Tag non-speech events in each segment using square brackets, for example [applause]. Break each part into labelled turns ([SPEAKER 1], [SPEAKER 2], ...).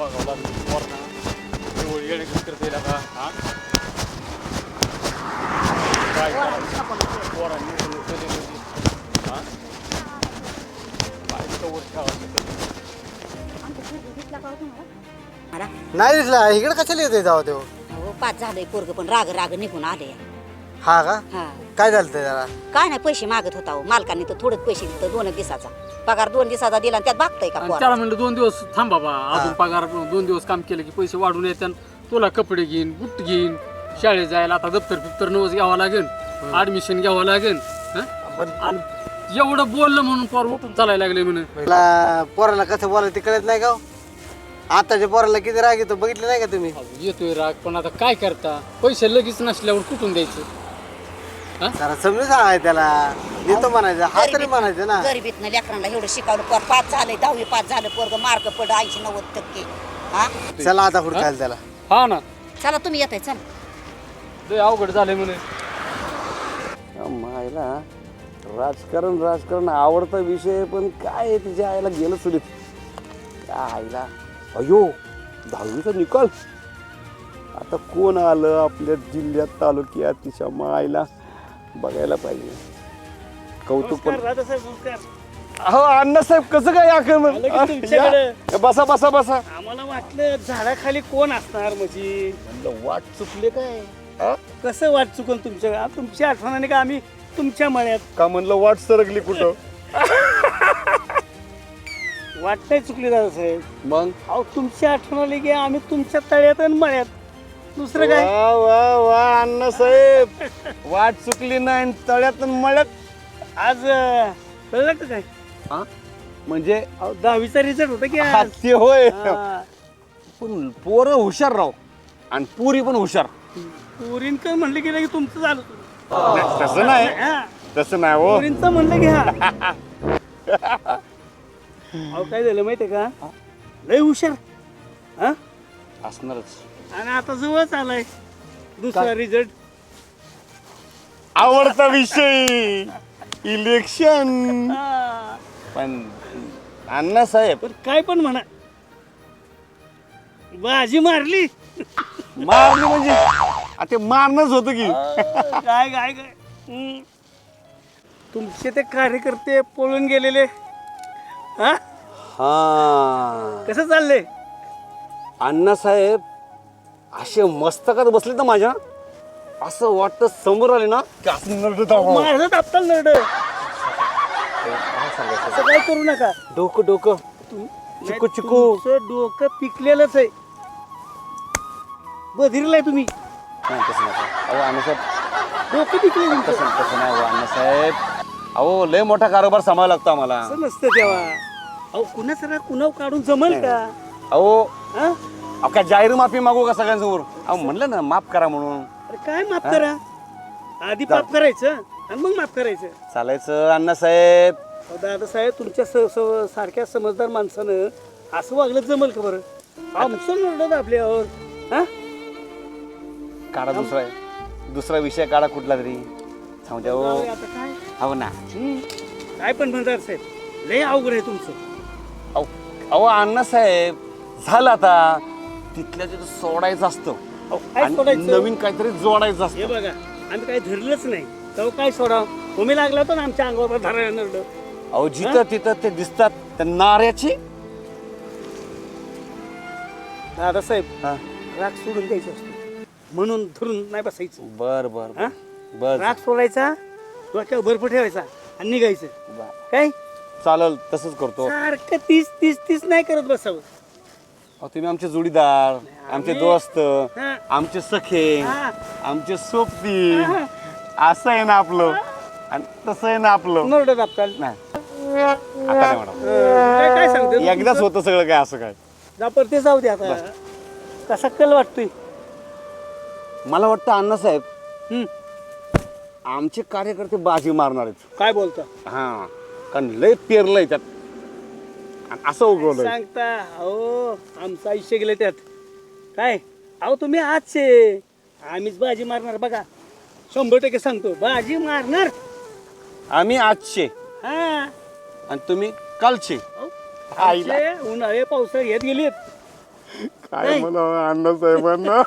[SPEAKER 1] बघावं लागलं करता येईल का हा काय म्हणजे हा ठेवायचं
[SPEAKER 2] नाही दिसला. इकडे कशाला येते जावं तो
[SPEAKER 3] अहो पाच झालंय पोरग पण राग राग निघून आले.
[SPEAKER 2] हा का?
[SPEAKER 3] हा.
[SPEAKER 2] काय झालं ते त्याला
[SPEAKER 3] काय नाही पैसे मागत होता हो मालकांनी तर थोडंच पैसे दिलं दोन दिवसाचा. पगार दोन दिवसाचा दिला आणि त्यात भागतय का
[SPEAKER 1] आणि
[SPEAKER 3] पोर?
[SPEAKER 1] त्याला म्हणलं दोन दिवस थांब बाबा अजून पगार दोन दिवस काम केलं की पैसे वाढून येतात तुला कपडे घेईन बुट घेईन शाळेत जायला आता दप्तर फिप्तर नवस घ्यावं लागेल ऍडमिशन घ्यावं लागेल हं?
[SPEAKER 2] पण
[SPEAKER 1] आणि एवढं बोललं म्हणून पोर उठून चालायला लागले म्हणे.
[SPEAKER 2] मला पोराला कसं बोलायचं ते कळत नाही का हो? आताच्या पोराला किती राग येतो बघितलं नाही का तुम्ही?
[SPEAKER 1] अहो, येतोय राग पण आता काय करता? पैसे लगेच नसल्यावर कुठून द्यायचं?
[SPEAKER 2] जरा समजून सांगाय त्याला. येतो म्हणायचं हा तरी म्हणायचं ना.
[SPEAKER 3] गरिबीतनं लेकरांना एवढं शिकवलं पोर पाच झालंय दहावी पाच झालं पोरग मार्क पड ऐंशी नव्वद टक्के. हा?
[SPEAKER 2] चला आता हुडकायला त्याला.
[SPEAKER 1] हा ना.
[SPEAKER 3] चला तुम्ही येताय चला.
[SPEAKER 1] लय अवघड झालंय म्हणे.
[SPEAKER 4] मायला राजकारण राजकारण आवडता विषय पण काय आहे तिच्या आईला गेलं सुलीत काय आईला अयो दहावीचा निकाल. आता कोण आलं आपल्या जिल्ह्यात तालुक्यात तिच्या मायला? बघायला पाहिजे. कौतुक पण अहो अण्णासाहेब कसं काय आक्रमण
[SPEAKER 5] आलं की तुमच्याकडे.
[SPEAKER 4] या, बसा बसा बसा.
[SPEAKER 5] आम्हाला वाटलं झाडाखाली कोण असणार म्हणजे?
[SPEAKER 4] म्हणलं वाट चुकले काय? हा?
[SPEAKER 5] कसं वाट चुकून तुमच्या तुमच्या आठवणाने का आम्ही तुमच्या मळ्यात
[SPEAKER 4] का म्हणलं वाट सरकली कुठं?
[SPEAKER 5] वाट नाही चुकली दादासाहेब.
[SPEAKER 4] मग?
[SPEAKER 5] अहो तुमची आठवण आली की आम्ही तुमच्या तळ्यात आणि मळ्यात दुसरं काय?
[SPEAKER 4] वा वा वा अण्णासाहेब वाट चुकली नाही आणि तळ्यात आणि मळ्यात
[SPEAKER 5] आज अं, कळलं का काय?
[SPEAKER 4] हा? म्हणजे?
[SPEAKER 5] अहो दहावीचा रिझल्ट होता की आज?
[SPEAKER 4] ते होय.
[SPEAKER 5] हा.
[SPEAKER 4] पण पोरं हुशार राव. आणि पुरी पण हुशार.
[SPEAKER 5] पोरींचं म्हणलं की लगेच तुमचं झालं.
[SPEAKER 4] तसं नाही.
[SPEAKER 5] हा.
[SPEAKER 4] तसं नाही हो.
[SPEAKER 5] पोरींचं म्हणलं की हा. [laughs] अहो काय झालं माहितीये का? लय हुशार. हा?
[SPEAKER 4] असणारच.
[SPEAKER 5] आणि आता जवळच आलाय दुसरा रिझल्ट
[SPEAKER 4] आवडता विषय. इलेक्शन [laughs] पण अण्णासाहेब
[SPEAKER 5] पण काय पण म्हणा. बाजी मारली.
[SPEAKER 4] मारली म्हणजे? आ, ते मारणंच होतं की.
[SPEAKER 5] काय काय काय? हम्म. तुमचे ते कार्यकर्ते पळून गेलेले. हा?
[SPEAKER 4] हा.
[SPEAKER 5] कसं चाललंय?
[SPEAKER 4] अण्णासाहेब असे मस्तकात बसले ना माझ्या. असं वाटतं समोर आले ना की असं नरडत आहो.
[SPEAKER 5] माझं दाबताल नरड. असं काय करू नका.
[SPEAKER 4] डोकं डोकं. चिकू
[SPEAKER 5] नाही,
[SPEAKER 4] चिकू.
[SPEAKER 5] तुमचं डोकं पिकलेलंच आहे. बधिरलाय तुम्ही.
[SPEAKER 4] नाही तसं नका. अहो अण्णासाहेब
[SPEAKER 5] डोकं पिकले
[SPEAKER 4] तसं तसं नाही हो अण्णासाहेब अहो लय मोठा कारभार सांभाळावा लागतो आम्हाला.
[SPEAKER 5] असं नसतं तेव्हा अहो कुणाचं कुणाव काढून जमल का?
[SPEAKER 4] अहो
[SPEAKER 5] हा?
[SPEAKER 4] अहो काय जाहीर माफी मागू का सगळ्यांसमोर? अहो म्हणलं ना माफ करा म्हणून.
[SPEAKER 5] अरे काय माफ करा? आधी माफ करायचं आणि मग माफ करायचं.
[SPEAKER 4] चालायचं अण्णासाहेब
[SPEAKER 5] अहो, दादासाहेब तुमच्या स स- सारख्या समजदार माणसानं असं वागलं जमल का बरं? आमचं नरडत आपल्यावर हा?
[SPEAKER 4] काढा दुसरा दुसरा विषय काढा कुठला तरी. सांगू द्या हो.
[SPEAKER 5] आता काय?
[SPEAKER 4] हो ना.
[SPEAKER 5] हम्म. काय पण म्हणतात साहेब. लय अवघड आहे तुमचं.
[SPEAKER 4] अहो अहो अण्णासाहेब झालं आता. तिथल्या तिथं सोडायचं असतं.
[SPEAKER 5] काय
[SPEAKER 4] आणि
[SPEAKER 5] सोडायचं?
[SPEAKER 4] नवीन काहीतरी जोडायचं
[SPEAKER 5] हे
[SPEAKER 4] असतं
[SPEAKER 5] बघा आम्ही काही धरलंच नाही. तेव्हा काय सोडा तुम्ही लागला तर आमच्या अंगावर धरायला नरड
[SPEAKER 4] अहो जिथं तिथं ते दिसतात त्या नाऱ्याची.
[SPEAKER 5] दादासाहेब
[SPEAKER 4] हा.
[SPEAKER 5] राग सोडून द्यायचा असतो. म्हणून धरून नाही बसायचं.
[SPEAKER 4] बर बर
[SPEAKER 5] हा?
[SPEAKER 4] बर.
[SPEAKER 5] राग सोडायचा डोक्यावर बर्फ ठेवायचा आणि निघायचं.
[SPEAKER 4] बर.
[SPEAKER 5] काय?
[SPEAKER 4] चालेल तसंच करतो.
[SPEAKER 5] सारखं तीस तीस तीस नाही करत बसावं.
[SPEAKER 4] अहो, तुम्ही आमचे जोडीदार आमचे दोस्त. आमचे सखे. आमचे सोबती असं आहे ना आपलं. आणि तसं आहे ना आपलं. नाही. आता नाही मॅडम
[SPEAKER 5] काय काय सांगते?
[SPEAKER 4] एकदाच होतं सगळं काय असं काय?
[SPEAKER 5] जापर ते जाऊ दे आता. कसा कल वाटतोय?
[SPEAKER 4] मला वाटतं अण्णासाहेब
[SPEAKER 5] हम्म.
[SPEAKER 4] आमचे कार्यकर्ते बाजी मारणार आहेत.
[SPEAKER 5] काय बोलता?
[SPEAKER 4] हा. कारण लय पेरलंय त्यात. आणि असं उगवलंय
[SPEAKER 5] सांगता अहो आमचं आयुष्य गेलं त्यात. काय? अहो तुम्ही आजचे. आम्हीच बाजी मारणार बघा. शंभर टक्के सांगतो बाजी मारणार.
[SPEAKER 4] आम्ही आजचे.
[SPEAKER 5] हा.
[SPEAKER 4] आणि तुम्ही कालचे. आईला.
[SPEAKER 5] आमचे उन्हाळे पावसाळे येत गेलेत
[SPEAKER 4] काय म्हणा अण्णासाहेबांना?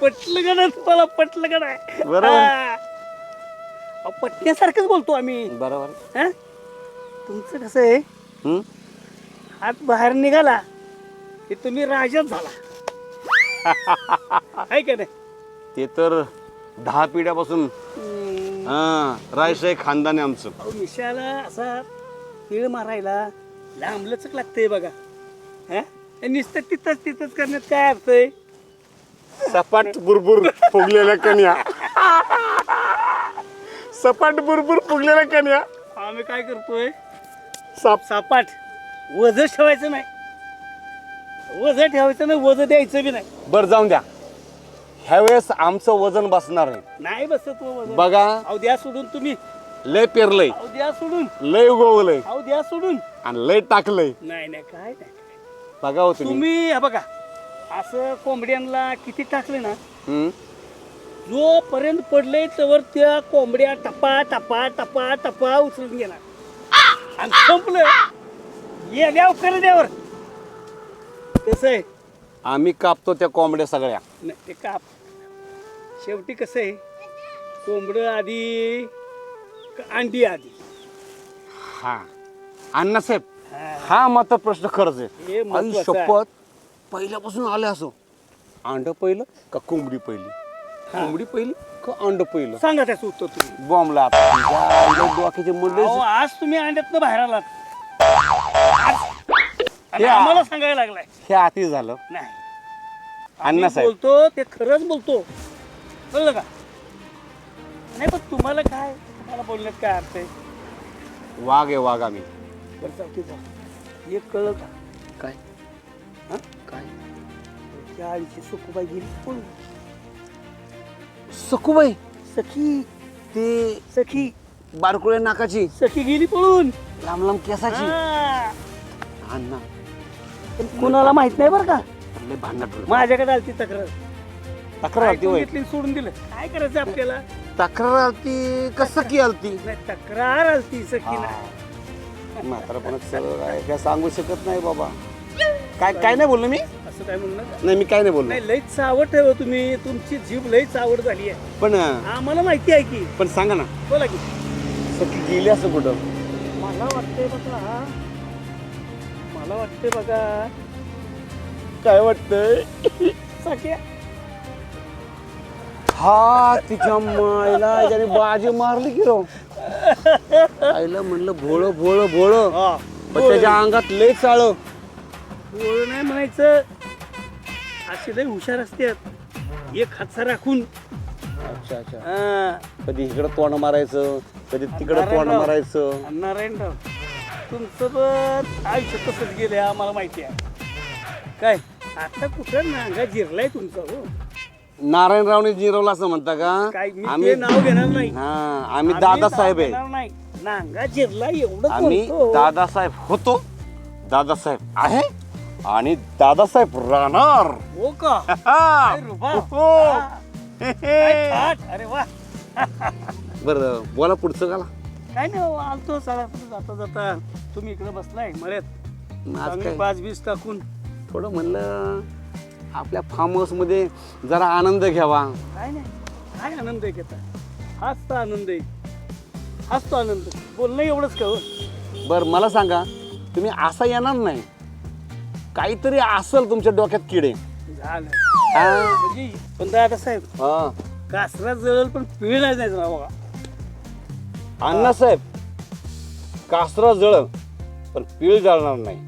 [SPEAKER 5] पटलं का नाही तुम्हाला पटलं का नाही
[SPEAKER 4] बरोबर.
[SPEAKER 5] हा. अहो, पटण्यासारखंच बोलतो आम्ही.
[SPEAKER 4] बरोबर.
[SPEAKER 5] हा? तुमचं कसं आहे?
[SPEAKER 4] हं?
[SPEAKER 5] हात बाहेर निघाला की तुम्ही राजाच झाला. [laughs] आहे का नाही?
[SPEAKER 4] ते तर दहा पिढ्यापासून.
[SPEAKER 5] हम्म.
[SPEAKER 4] हा रायशाही खानदान आहे आमचं.
[SPEAKER 5] अहो मिशाला असा तीळ मारायला लांब लचक लागतंय बघा. हा नुसतं तिथंच तिथंच करण्यात काय अर्थ आहे?
[SPEAKER 4] सपाट बुरबुर फुगलेल्या कन्या. [laughs] सपाट बुरबुर फुगलेल्या कन्या.
[SPEAKER 5] आम्ही काय करतोय?
[SPEAKER 4] साप.
[SPEAKER 5] सापाट. वज ठेवायचं नाही. वज ठेवायचं नाही वज द्यायचं बी नाही.
[SPEAKER 4] बर जाऊन द्या. ह्या वेळेस आमचं वजन बसणार आहे
[SPEAKER 5] नाही बसत तो वजन.
[SPEAKER 4] बघा.
[SPEAKER 5] अहो द्या सोडून तुम्ही.
[SPEAKER 4] लय पेरलंय.
[SPEAKER 5] अहो द्या सोडून.
[SPEAKER 4] लय उगवलंय.
[SPEAKER 5] अहो द्या सोडून.
[SPEAKER 4] आणि लय टाकलंय.
[SPEAKER 5] नाही नाही काय नाही
[SPEAKER 4] बघा हो तुम्ही.
[SPEAKER 5] तुम्ही हे बघा. असं कोंबड्यांना किती टाकले ना
[SPEAKER 4] हं?
[SPEAKER 5] जोपर्यंत पडले तवर त्या कोंबड्या टपा टपा टपा टपा उचलून गेला आणि संपलं. ये द्याव कर द्यावर कसं आहे?
[SPEAKER 4] आम्ही कापतो त्या कोंबड्या सगळ्या.
[SPEAKER 5] नाही ते काप. शेवटी कसं आहे? कोंबडं आधी का अंडी आधी.
[SPEAKER 4] हा. अण्णासाहेब
[SPEAKER 5] हा.
[SPEAKER 4] हा मात्र प्रश्न खरंच
[SPEAKER 5] हे
[SPEAKER 4] आहे आई
[SPEAKER 5] महत्वाचं आहे.
[SPEAKER 4] शपथ पहिल्यापासून आले असो. अंड पहिलं का कोंबडी पहिली? कोंबडी पहिली? का अंड पहिलं?
[SPEAKER 5] सांगा त्याचं उत्तर तुम्ही.
[SPEAKER 4] बॉम्बला डोक्याचे मुंडे
[SPEAKER 5] अहो, आज तुम्ही अंड्यातनं बाहेर आलात. आज.
[SPEAKER 4] या.
[SPEAKER 5] आम्हाला सांगायला लागलाय.
[SPEAKER 4] हे आती झालं.
[SPEAKER 5] नाही.
[SPEAKER 4] अण्णासाहेब.
[SPEAKER 5] मी बोलतो ते खरंच बोलतो. कळलं का? नाही पण तुम्हाला काय? तुम्हाला बोलण्यात काय अर्थ आहे?
[SPEAKER 4] वाघ आहे वाघ आम्ही.
[SPEAKER 5] बरं चालते चाल एक कळलं का?
[SPEAKER 4] काय?
[SPEAKER 5] हा?
[SPEAKER 4] काय?
[SPEAKER 5] त्या आईची सुखबाई गेली. पळून
[SPEAKER 4] सखूबाई.
[SPEAKER 5] सखी.
[SPEAKER 4] ते
[SPEAKER 5] सखी.
[SPEAKER 4] बारकुळे नाकाची.
[SPEAKER 5] सखी गेली पळून.
[SPEAKER 4] लांब लांब केसाची.
[SPEAKER 5] हा.
[SPEAKER 4] अण्णा.
[SPEAKER 5] पण कुणाला माहीत नाही बरं का?
[SPEAKER 4] लय.
[SPEAKER 5] माझ्याकडे आलती तक्रार.
[SPEAKER 4] तक्रार आलती
[SPEAKER 5] ऐकून
[SPEAKER 4] होय.
[SPEAKER 5] घेतली सोडून दिलं. काय करायचं आपल्याला?
[SPEAKER 4] तक्रार आलती कसं की आलती?
[SPEAKER 5] नाही तक्रार आलती सखी नाही.
[SPEAKER 4] म्हातारपणात सगळं काय काय सांगू शकत नाही बाबा. काय काय नाही बोललो मी?
[SPEAKER 5] असं काय?
[SPEAKER 4] नाही मी काय नाही बोललो
[SPEAKER 5] नाही लईच चावट ठेव तुम्ही. तुमची जीभ लईच आवड झाली आहे.
[SPEAKER 4] पण
[SPEAKER 5] आम्हाला माहिती आहे की.
[SPEAKER 4] पण सांगा ना.
[SPEAKER 5] बोला की.
[SPEAKER 4] सखी गेली असं कुठं?
[SPEAKER 5] मला वाटतंय बघा. मला वाटतंय बघा.
[SPEAKER 4] काय वाटतंय?
[SPEAKER 5] सख्या.
[SPEAKER 4] हा तिच्या मायला याने बाजी मारली की राव. आईला म्हणलं भोळ भोळ भोळ. पण त्याच्या अंगात लय चाळ.
[SPEAKER 5] नाही म्हणायचं. असे लई हुशार असतात. एक हातचा राखून.
[SPEAKER 4] अच्छा अच्छा. कधी इकडं तोंड मारायचं कधी तिकडं तोंड
[SPEAKER 5] नारायणराव.
[SPEAKER 4] मारायचं.
[SPEAKER 5] नारायणराव तुमचं पण आयुष्य तसंच गेलंय आम्हाला माहिती आहे. काय? आता कुठं नांगा जिरलाय तुमचा हो?
[SPEAKER 4] नारायणरावने जिरवलं असं म्हणता का?
[SPEAKER 5] काय मी
[SPEAKER 4] आम्ही
[SPEAKER 5] ते नाव घेणार नाही.
[SPEAKER 4] हा आम्ही दादासाहेब
[SPEAKER 5] नाव
[SPEAKER 4] आहे
[SPEAKER 5] घेणार नाही. नांगा जिरला एवढं
[SPEAKER 4] आम्ही. दादासाहेब होतो. दादासाहेब आहे. आणि दादासाहेब राहणार.
[SPEAKER 5] हो का?
[SPEAKER 4] हा.
[SPEAKER 5] काय रुबा?
[SPEAKER 4] हो.
[SPEAKER 5] हा. काय थाट. अरे वा.
[SPEAKER 4] बरं बोला पुढचं गाला.
[SPEAKER 5] काय नाही हो, आलतो चला जाता जाता तुम्ही इकडे बसलाय मळ्यात
[SPEAKER 4] आज
[SPEAKER 5] चांगली
[SPEAKER 4] काय?
[SPEAKER 5] पाच बीस टाकून.
[SPEAKER 4] थोडं म्हणलं आपल्या फार्म हाऊसमध्ये जरा आनंद घ्यावा.
[SPEAKER 5] काय नाही. काय आनंद आहे घेता हाच तर आनंद आहे. हाच तो आनंद. बोलणं एवढंच का हो?
[SPEAKER 4] बर मला सांगा तुम्ही असा येणार नाही. काहीतरी असल तुमच्या डोक्यात किडे
[SPEAKER 5] झालं.
[SPEAKER 4] हा?
[SPEAKER 5] म्हणजे पण दादा साहेब
[SPEAKER 4] हा.
[SPEAKER 5] कासरा जळल पण पिळ नाही जायचं ना बघा.
[SPEAKER 4] अण्णासाहेब कासरा जळ पण पीळ जाळणार नाही.